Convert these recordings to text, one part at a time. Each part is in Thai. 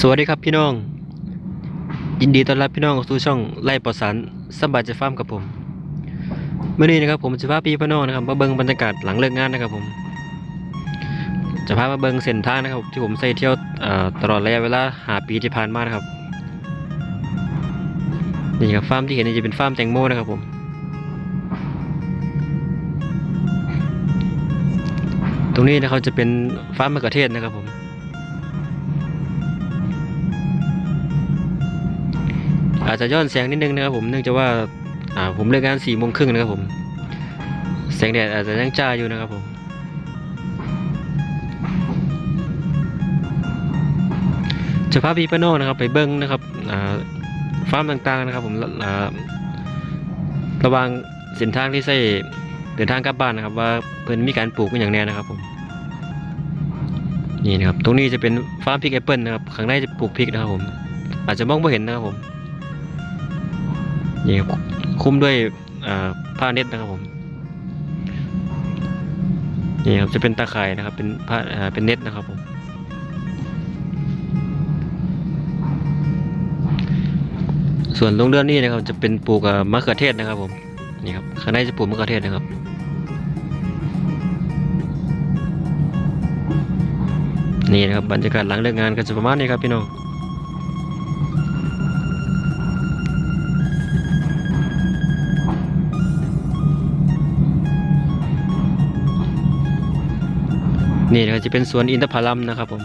สวัสดีครับพี่น้อง ยินดีต้อนรับพี่น้องสู่ช่องไล่ปลอดสารสบายใจฟาร์มกับผมเมื่อนี้นะครับผมจะพาพี่พี่น้องนะครับมาเบิ่งบรรยากาศหลังเลิกงานนะครับผม จะพามาเบิ่งเส้นทางนะครับ ที่ผมใส่เที่ยวตลอดระยะเวลาหาปีที่ผ่านมานะครับนี่ครับฟาร์มที่เห็นนี่จะเป็นฟาร์มแตงโมนะครับผมตรงนี้นะครับจะเป็นฟาร์มมะเขือเทศนะครับผม อาจจะย้อนแสงนิดนึงนะครับผมเนื่องจากว่าอ่าผมเลิกงานสี่โมงครึ่งนะครับผมแสงแดดอาจจะยังจ้าอยู่นะครับผมจะพาพี่ป้าโน่นะครับ ไปเบิ้งนะครับฟาร์มต่างๆนะครับ ผมระว่างเส้นทางที่ใช้เดินทางกลับบ้านนะครับ ว่าเพิ่อนมีการปลูกเป็นอย่างแน่นะครับผมนี่นะครับ ตรงนี้จะเป็นฟาร์มพริกแอปเปิลนะครับข้างในจะปลูกพริกนะครับผม อาจจะมองไม่เห็นนะครับผม นี่ครับคุ้มด้วยผ้าเน็ตนะครับผมนี่ครับจะเป็นตาข่ายนะครับ เป็นผ้าเป็นเน็ตนะครับผมส่วนโรงเรือนนี่นะครับ จะเป็นปลูกมะเขือเทศนะครับผมนี่ครับข้างในจะปลูกมะเขือเทศนะครับนี่นะครับบรรยากาศหลังเลิกงานก็จะประมาณนี้ครับพี่น้อง นี่นะครับจะเป็นสวนอินทผลัมนะครับผม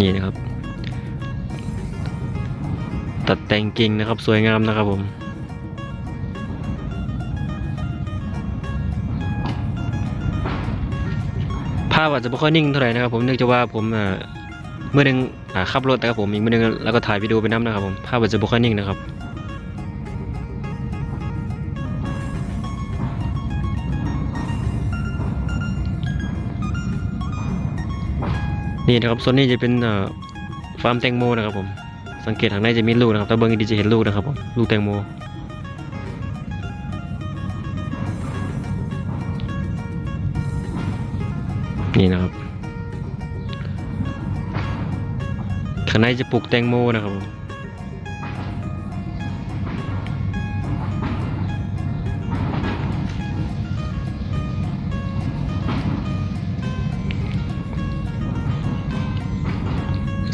นี่นะครับ ตัดแต่งกิ่งนะครับสวยงามนะครับผมภาพอาจจะไม่ค่อยนิ่งเท่าไหร่นะครับ ผมเนื่องจากว่าผมเอ่อเมื่อนึงขับรถนะครับผมอีกเมื่อนึงแล้วก็ถ่ายวิดีโอไปน้ำนะครับผมภาพอาจจะไม่ค่อยนิ่งนะครับ นี่นะครับโซนนี้จะเป็นฟาร์มแตงโมนะครับผม สังเกตทางในจะมีลูกนะครับ ถ้าเบิ้งดีจะเห็นลูกนะครับผม ลูกแตงโม นี่นะครับ ข้างในจะปลูกแตงโมนะครับผม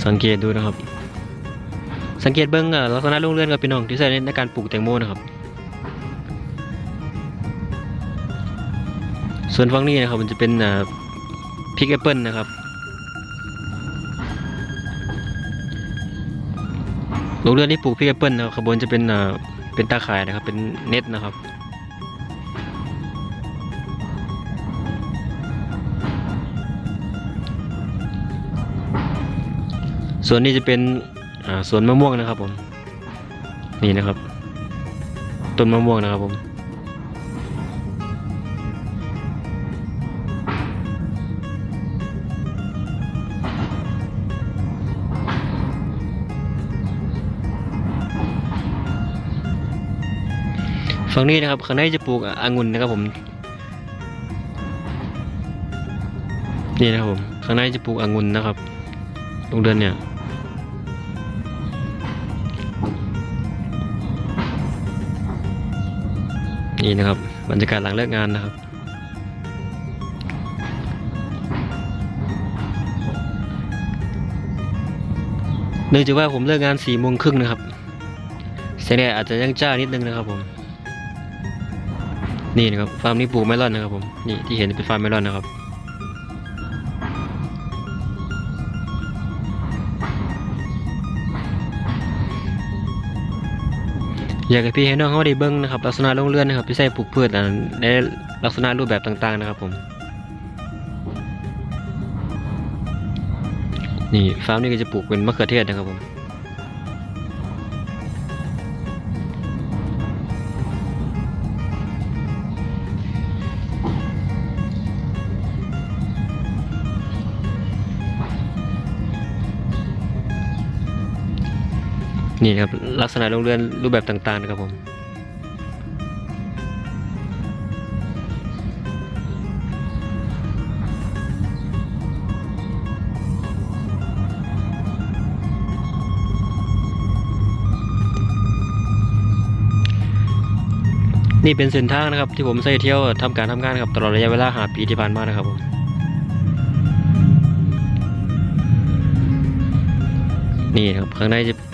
สังเกตดูนะครับ สังเกตเบิ้งอะลักษณะโรงเรือนกับพี่น้องที่ใช้ในการปลูกแตงโมนะครับ ส่วนฝั่งนี้นะครับมันจะเป็นพริกแอปเปิลนะครับโรงเรือนที่ปลูกพริกแอปเปิลนะครับขบวนจะเป็นเป็นตาข่ายนะครับ เป็นเน็ตนะครับ ส่วนนี้จะเป็นสวนมะม่วงนะครับผม นี่นะครับ ต้นมะม่วงนะครับผมฝั่งนี้นะครับข้างในจะปลูกองุ่นนะครับผม นี่นะครับผมข้างในจะปลูกองุ่นนะครับตรงเดือนเนี่ย นี่นะครับบรรยากาศหลังเลิกงานนะครับ เนื่องจากว่าผมเลิกงานสี่โมงครึ่งนะครับแสงแดดอาจจะยังจ้านิดนึงนะครับผม นี่นะครับฟาร์มนี้ปลูกเมลอนนะครับผม นี่ที่เห็นเป็นฟาร์มเมลอนนะครับ อยากให้พี่ให้น้องเขาได้เบิ้งนะครับลักษณะโรงเรือนนะครับที่ใช้ปลูกพืชในลักษณะรูปแบบต่างๆนะครับผมนี่ฟาร์มนี้ก็จะปลูกเป็นมะเขือเทศนะครับผม นี่ครับลักษณะโรงเรือนรูปแบบต่างๆนะครับผมนี่เป็นเส้นทางนะครับที่ผมใส่เที่ยวทำการทำงานครับตลอดระยะเวลาหาปีที่ผ่านมานะครับผมนี่ครับข้างในจะ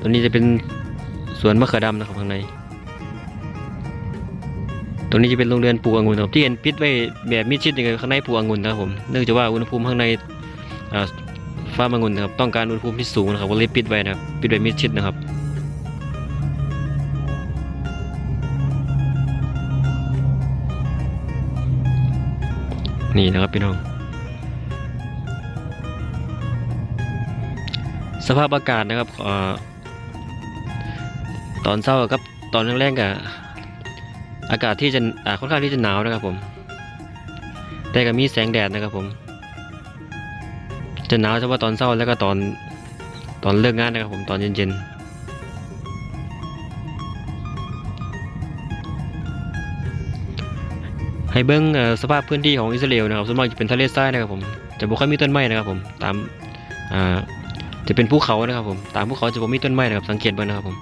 ตัวนี้จะเป็นสวนมะเขือดำนะครับข้างใน ตรงนี้จะเป็นโรงเรือนปลูกองุ่นครับที่เห็นปิดไว้แบบมิดชิดอย่างเงข้างในปลูกองุ่นนะครับผมเนื่องจากว่าอุณหภูมิข้างในอ่าฟาร์มองุ่นนะครับต้องการอุณหภูมิที่สูงนะครับก็เลยปิดไว้นะครับปิดไว้มิดชิดนะครับนี่นะครับพี่น้อง สภาพอากาศนะครับเอ่อ ตอนเช้ากับตอนแรกๆกับอากาศที่จะค่อนข้างที่จะหนาวนะครับผม แต่ก็มีแสงแดดนะครับผม จะหนาวเฉพาะตอนเช้าแล้วก็ตอนตอนเลิกงานนะครับผมตอนเย็นๆให้เบิ้งเอ่อสภาพพื้นที่ของอิสราเอลนะครับส่วนมากจะเป็นทะเลทรายนะครับผมจะบ่ค่อยมีต้นไม้นะครับผมตามจะเป็นภูเขานะครับผมตามภูเขาจะบ่มีต้นไม้นะครับสังเกตเบิ่งนะครับผม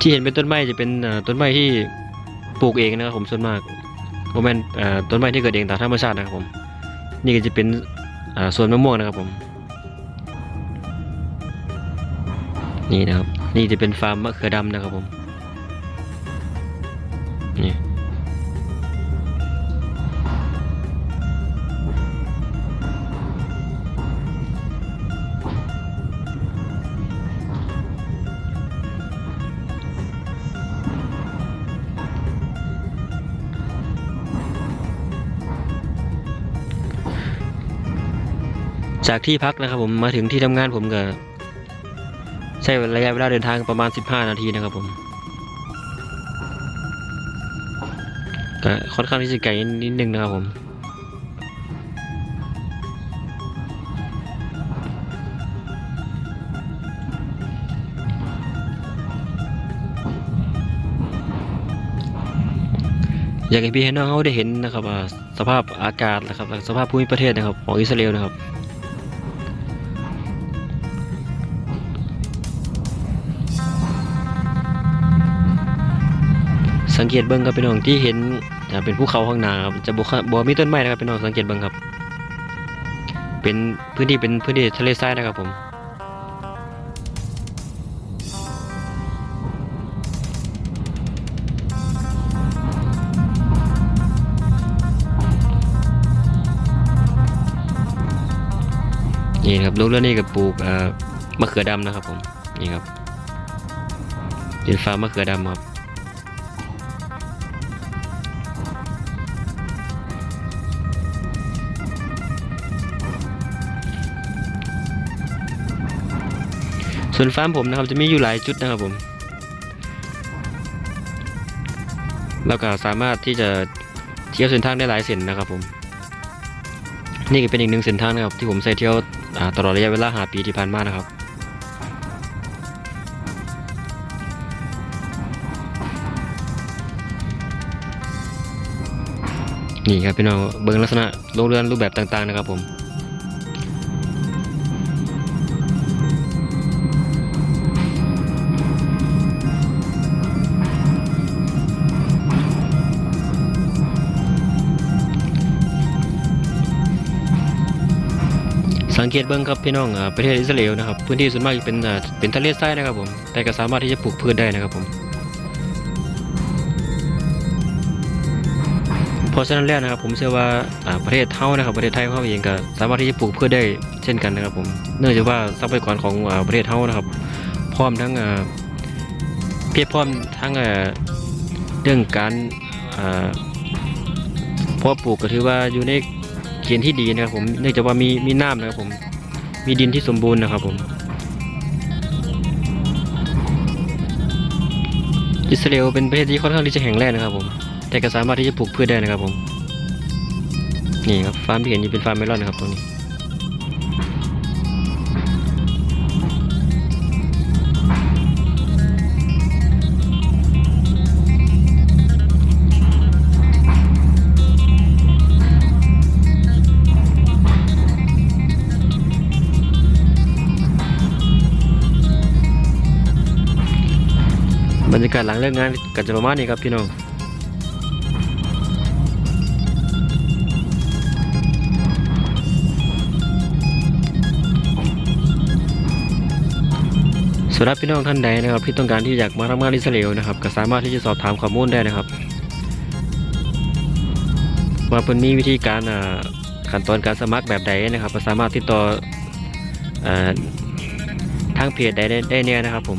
ที่เห็นเป็นต้นไม้จะเป็นต้นไม้ที่ปลูกเองนะครับผมส่วนมากโมเมนต้นไม้ที่เกิดเองตามธรรมชาตินะครับผมนี่ก็จะเป็นส่วนมะม่วงนะครับผม นี่นะครับ นี่จะเป็นฟาร์มมะเขือดำนะครับผม จากที่พักนะครับผมมาถึงที่ทำงานผมก็ใช้ระยะเวลาเดินทางประมาณ 15 นาทีนะครับผมก็ค่อนข้างที่จะไกลนิดนึงนะครับผมอยากให้พี่ให้น้องเขาได้เห็นนะครับสภาพอากาศนะครับสภาพภูมิประเทศนะครับของอิสราเอลนะครับ เกตเบิ้งครับเป็นน้องที่เห็นเป็นภูเขาข้างหน้าครับจะบ่บ่มีต้นไม้นะครับเป็นน้องสังเกตเบิ้งครับ เป็นพื้นที่เป็นพื้นที่ทะเลทรายนะครับผมนี่ครับลูกเรือนี่กับปลูกมะเขือดำนะครับผมนี่ครับเป็นฟาร์มมะเขือดำครับ ส่วนฟาร์มผมนะครับจะมีอยู่หลายจุดนะครับผมแล้วก็สามารถที่จะเที่ยวเส้นทางได้หลายเส้นนะครับผม นี่ก็เป็นอีกหนึ่งเส้นทางนะครับที่ผมใช้เที่ยวตลอดระยะเวลาหาปีที่ผ่านมานะครับนี่ครับพี่น้องเบิ้งลักษณะโรงเรือนรูปแบบต่างๆนะครับผม สังเกตเบิ้งครับพี่น้องอประเทศอิสราเอลนะครับพื้นที่ส่วนมากจะเป็นเป็นทะเลทรายนะครับผมแต่ก็สามารถที่จะปลูกพืชได้นะครับผมเพราะฉะนั้นแล้วนะครับผมเชื่อว่าประเทศเฮานะครับประเทศไทยเราเองก็สามารถที่จะปลูกพืชได้เช่นกันนะครับผมเนื่องจากว่าทรัพยากรของอประเทศเฮานะครับ พร้อมทั้งเพียบพร้อมทั้งเรื่องการเพาะปลูกก็ถือว่าอยู่ใน ณฑ์ที่ดีนะครับผมเนื่องจากว่ามีมีน้ำนะครับผมมีดินที่สมบูรณ์นะครับผมอิสราเอลเป็นประเทศที่ค่อนข้างที่จะแข็งแรงนะครับผมแต่ก็สามารถที่จะปลูกพืชได้นะครับผมนี่ครับฟาร์มที่เห็นนี่เป็นฟาร์มเมลอนนะครับตรงนี้ บรรยากาศหลังเลิกงานก็จะประมาณนี้ครับพี่น้องสำหรับพี่น้องท่านใดนะครับ ที่ต้องการที่อยากมาทำงานอิสราเอลนะครับ ก็สามารถที่จะสอบถามข้อมูลได้นะครับ ว่าเพิ่นมีวิธีการอ่าขั้นตอนการสมัครแบบใดนะครับก็สามารถติดต่ออ่าทางเพจใดได้ได้เนี่ยนะครับผม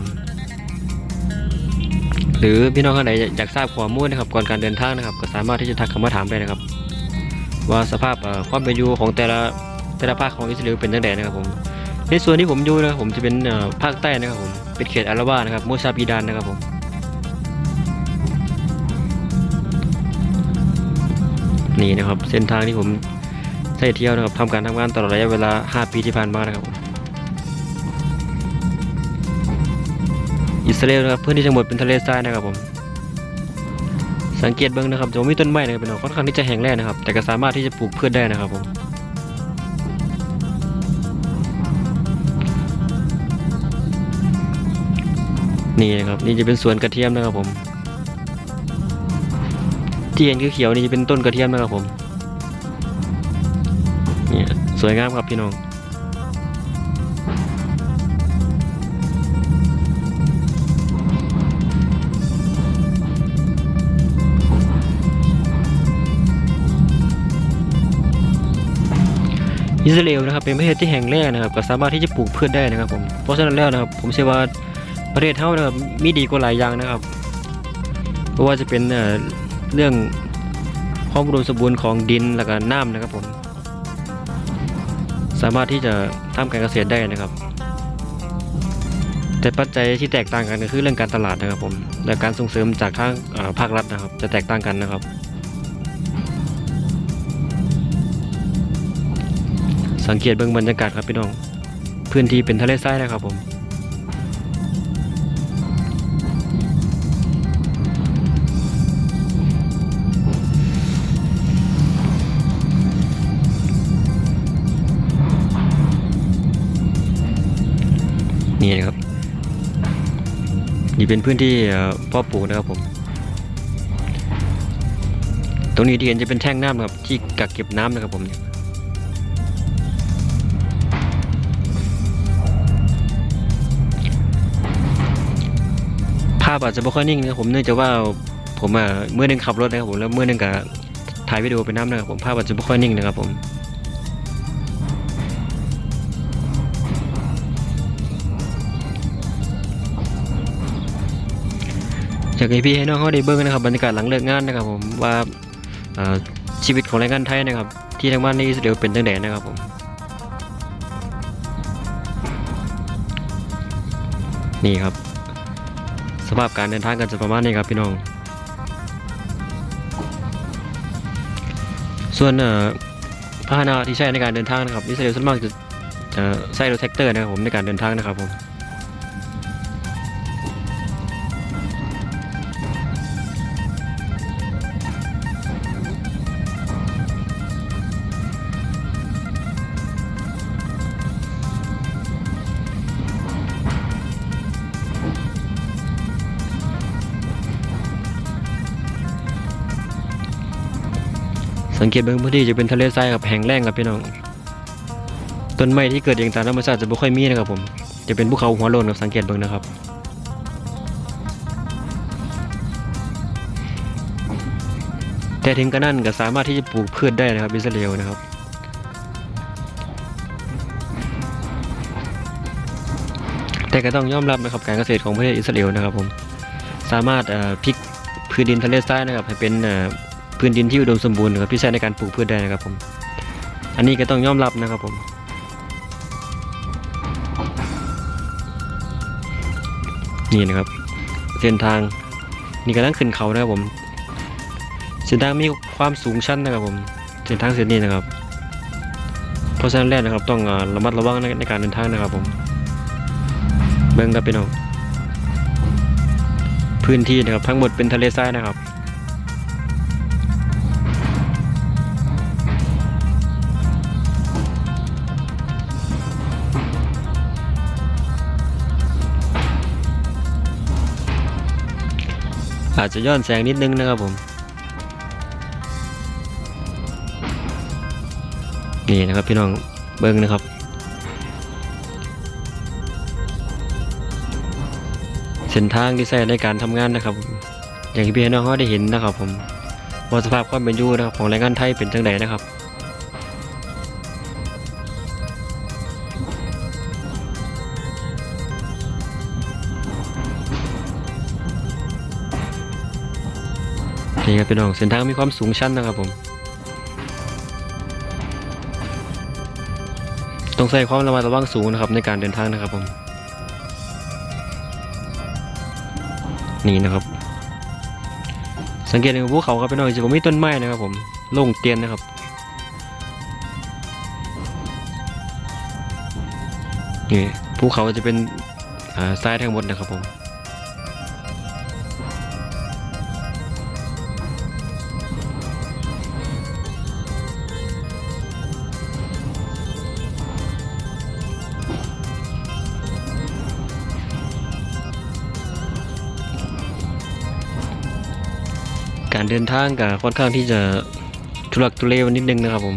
หรือพี่น้องท่านใดอยากทราบข้อมูลนะครับก่อนการเดินทางนะครับ ก็สามารถที่จะทักเข้ามาถามได้นะครับ ว่าสภาพความเป็นอยู่ของแต่ละแต่ละภาคของอิสราเอลเป็นจังไดนะครับผมในส่วนที่ผมอยู่นะครับผมจะเป็นภาคใต้นะครับผมเป็นเขตอาราบานะครับโมซาบีดานนะครับผมนี่นะครับเส้นทางที่ผมใช้เที่ยวนะครับทำการทำงานตลอดระยะเวลา 5 ปีที่ผ่านมานะครับ อิสราเอลนะครับพื้นที่ทั้งหมดเป็นทะเลทรายนะครับผม สังเกตเบื้องนะครับจะมีต้นไม้นะครับเป็นค่อนข้างที่จะแห้งแล้งนะครับ แต่ก็สามารถที่จะปลูกพืชได้นะครับผมนี่นะครับนี่จะเป็นสวนกระเทียมนะครับผมที่เห็นเขียวๆนี่จะเป็นต้นกระเทียมนะครับผมนี่สวยงามครับพี่น้อง อิสราเอลนะครับเป็นประเทศที่แห่งแรกนะครับก็สามารถที่จะปลูกพืชได้นะครับผมเพราะฉะนั้นแล้วนะครับผมเชื่อว่าประเทศเท่านะครับมีดีกว่าหลายอย่างนะครับเพราะว่าจะเป็นเอ่อเรื่องความอุดมสมบูรณ์ของดินแล้วก็น้ำนะครับผมสามารถที่จะทำการเกษตรได้นะครับ แต่ปัจจัยที่แตกต่างกันก็คือเรื่องการตลาดนะครับผมและการส่งเสริมจากทางภาครัฐนะครับ จะแตกต่างกันนะครับ สังเกตเบื้องบรรยากาศครับพี่น้อง พื้นที่เป็นทะเลทรายนะครับผมนี่นะครับ นี่เป็นพื้นที่เอ่อปลูกนะครับผม ตรงนี้ที่เห็นจะเป็นแท่งน้ำนะครับ ที่กักเก็บน้ำนะครับผมเนี่ยาพอาจจะไม่ค่อยนิ่งนะครับผมเนื่องจากว่าผมอะเมื่อหนึงขับรถนะครับผมแล้วเมื่อหนึงก็ถ่ายวิดีโอเป็นน้ำนะครับผมภาพอาจจะไม่ค่อยนิ่งนะครับผมอยากพี่ให้น้องเขาได้เบิ่งนะครับบรรยากาศหลังเลิกงานนะครับผมว่าชีวิตของแรงงานไทยนะครับ ที่ทางบ้านในอิสราเอลเป็นจังไดนะครับผมนี่ครับ สภาพการเดินทางกันจะประมาณนี้ครับพี่น้อง ส่วนอ่อพาหนะที่ใช้ในการเดินทางนะครับอิสราเอลส่วนมากจะจะใช้รถแท็กเตอร์นะครับผมในการเดินทางนะครับผม สังเกตบื้องพื้นที่จะเป็นทะเลทรายกับแห้งแล้งครับพี่น้อง ต้นไม้ที่เกิดเองตามธรรมชาติจะไม่ค่อยมีนะครับผม จะเป็นภูเขาหัวโลนครับสังเกตเบื้องนะครับแต่ถึงกระนั้นก็สามารถที่จะปลูกพืชได้นะครับอิสราเอลนะครับ แต่ก็ต้องยอมรับนะครับการเกษตรของประเทศอิสราเอลนะครับผม สามารถเอ่อพลิกพื้นดินทะเลทรายนะครับให้เป็นเอ่อ พื้นดินที่อุดมสมบูรณ์นะครับที่ใช้ในการปลูกพืชได้นะครับผม อันนี้ก็ต้องยอมรับนะครับผมนี่นะครับ เส้นทางนี่กำลังขึ้นเขานะครับผม เส้นทางมีความสูงชันนะครับผม เส้นทางเส้นนี้นะครับ เพราะฉะนั้นแล้วนะครับต้องระมัดระวังในในการเดินทางนะครับผม เบิ้งครับพี่น้องพื้นที่นะครับทั้งหมดเป็นทะเลทรายนะครับ อาจจะย้อนแสงนิดนึงนะครับผม นี่นะครับพี่น้องเบิ้งนะครับ เส้นทางที่ใช้ในการทำงานนะครับ อย่างที่พี่น้องเขาได้เห็นนะครับ ผมว่าสภาพความเป็นอยู่นะครับของแรงงานไทยเป็นจังไดนะครับ นี่ครับพี่น้องเส้นทางมีความสูงชันนะครับผม ต้องใส่ความระมัดระวังสูงนะครับในการเดินทางนะครับผม นี่นะครับ สังเกตในภูเขาครับพี่น้องจะมีต้นไม้นะครับผมโล่งเตียนนะครับนี่ภูเขาจะเป็นทรายทั้งหมดนะครับผม การเดินทางกับค่อนข้างที่จะทุลักทุเลนิดนึงนะครับผม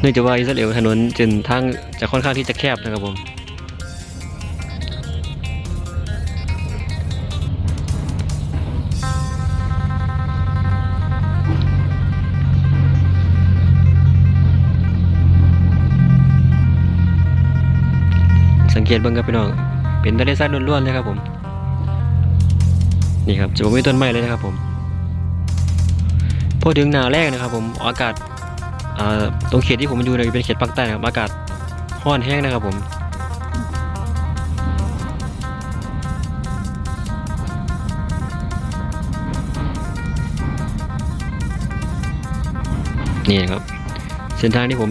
เนื่องจากว่าอิสราเอลถนนเส้นทางจะค่อนข้างที่จะแคบนะครับผมสังเกตเบิ่งครับพี่น้องเป็นทะเลทรายล้วนๆเลยครับผม นี่ครับจะบ่มีต้นไม้เลยนะครับผมพอถึงหนาแรกนะครับ ผมอากาศาตรงเขตที่ผมอยู่เนี่ยเป็นเขตภาคใต้นะครับอากาศร้อนแห้งนะครับผมนี่นครับเส้นทางที่ผม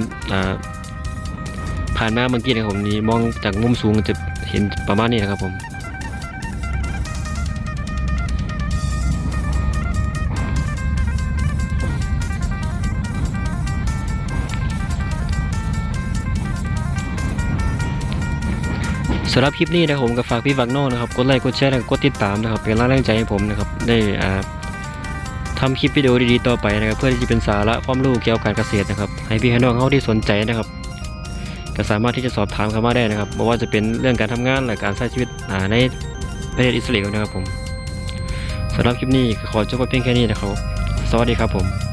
ผ่านมาเมื่อกี้นะครับผมนี่มองจากมุมสูงจะเห็นประมาณนี้นะครับผม สำหรับคลิปนี้นะครับผมก็ฝากพี่ฝากน้องนะครับกดไลค์กดแชร์และกดติดตามนะครับเป็นกำลังใจให้ผมนะครับได้อ่าทำคลิปวิดีโอดีๆต่อไปนะครับ เพื่อที่จะเป็นสาระความรู้เกี่ยวกับการเกษตรนะครับ ให้พี่ให้น้องเขาที่สนใจนะครับ ก็สามารถที่จะสอบถามเข้ามาได้นะครับไม่ว่าจะเป็นเรื่องการทำงานหรือการใช้ชีวิตในประเทศอิสราเอลนะครับผมสำหรับคลิปนี้ขอจบไว้เพียงแค่นี้นะครับ สวัสดีครับผม